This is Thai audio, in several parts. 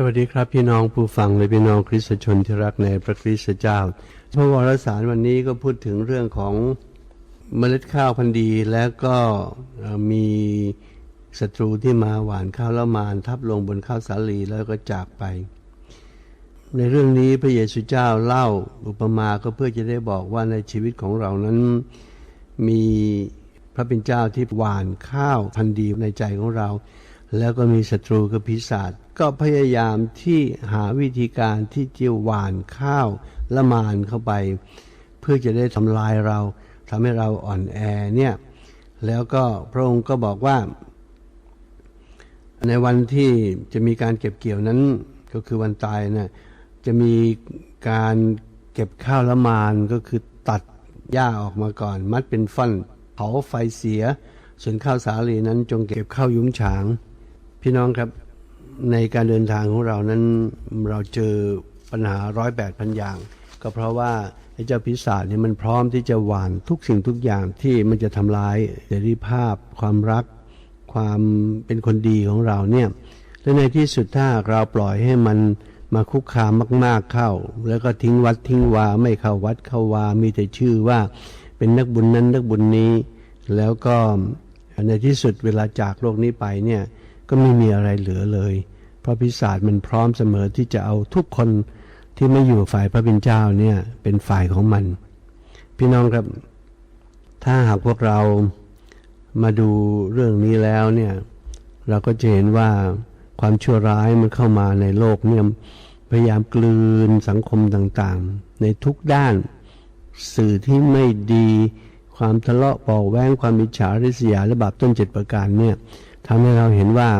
สวัสดีครับพี่น้องผู้ฟังและพี่น้องคริสตชนที่รักในพระคริสตเจ้าพระวรสารวันนี้ก็พูดถึงเรื่องของเมล็ดข้าวพันธุ์ดีแล้วก็มีศัตรูที่มาหวานข้าวและมานทับลงบนข้าวสาลีแล้วก็จากไป ในเรื่องนี้พระเยซูเจ้าเล่าอุปมาก็เพื่อจะได้บอกว่าในชีวิตของเรานั้นมีพระเป็นเจ้าที่หวานข้าวพันธุ์ดีในใจของเรา แล้วก็มีศัตรูกับพิศาจก็พยายามที่หาวิธีการที่จะหวานข้าวละมานเข้าไป เพื่อจะได้ทำลายเราทำให้เราอ่อนแอเนี่ยแล้วก็พระองค์ก็บอกว่า ในวันที่จะมีการเก็บเกี่ยวนั้นก็คือวันตายนะจะมีการเก็บข้าวละมานก็คือตัดหญ้าออกมาก่อน มัดเป็นฟันเผาไฟเสีย ส่วนข้าวสาลีนั้นจงเก็บข้าวยุ้งฉาง พี่น้องครับในการเดินทางของเรานั้นเราเจอปัญหาร้อยแปดพันอย่าง ก็เพราะว่าไอ้เจ้าพิศาจเนี่ยมันพร้อมที่จะหวานทุกสิ่งทุกอย่างที่มันจะทำลายเสรีภาพ ความรัก ความเป็นคนดีของเราเนี่ยและในที่สุดถ้าเราปล่อยให้มันมาคุกคามมาก ๆเข้า แล้วก็ทิ้งวัดทิ้งวาไม่เข้าวัดเข้าวามีแต่ชื่อว่าเป็นนักบุญนั้นนักบุญนี้ แล้วก็ในที่สุดเวลาจากโลกนี้ไปเนี่ย ก็ไม่มีอะไรเหลือเลย เพราะพิศาจมันพร้อมเสมอที่จะเอาทุกคนที่ไม่อยู่ฝ่ายพระเป็นเจ้าเนี่ยเป็นฝ่ายของมัน พี่น้องครับ ถ้าหากพวกเรามาดูเรื่องนี้แล้วเนี่ยเราก็จะเห็นว่าความชั่วร้ายมันเข้ามาในโลกเนี่ยพยายามกลืนสังคมต่างๆ ในทุกด้านสื่อที่ไม่ดีความทะเลาะเบาะแว้งความมิจฉาริษยาและบาปต้นเจ็ดประการเนี่ย ทำให้เราเห็นว่า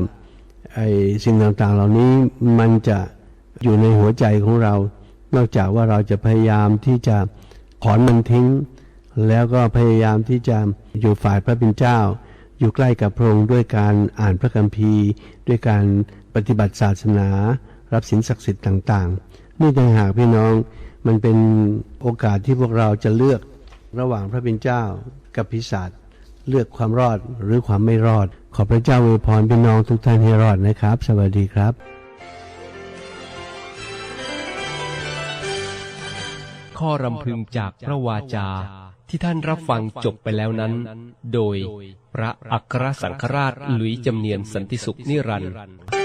ไอ้สิ่งต่างๆ เหล่านี้มันจะอยู่ในหัวใจของเรา นอกจากว่าเราจะพยายามที่จะถอนมันทิ้ง แล้วก็พยายามที่จะอยู่ฝ่ายพระเป็นเจ้า อยู่ใกล้กับพระองค์ด้วยการอ่านพระคัมภีร์ ด้วยการปฏิบัติศาสนา รับสินศักดิ์สิทธิ์ต่างๆ นี่ต่างหากพี่น้องมันเป็นโอกาสที่พวกเราจะเลือกระหว่างพระเป็นเจ้ากับพิศาจ เลือกความรอดหรือความไม่รอด ขอพระเจ้าอวยพรพี่น้องทุกท่านให้รอดนะครับ สวัสดีครับ ข้อรำพึงจากพระวาจาที่ท่านรับฟังจบไปแล้วนั้น โดยพระอัครสังฆราชหลุยจำเนียนสันติสุขนิรันดร์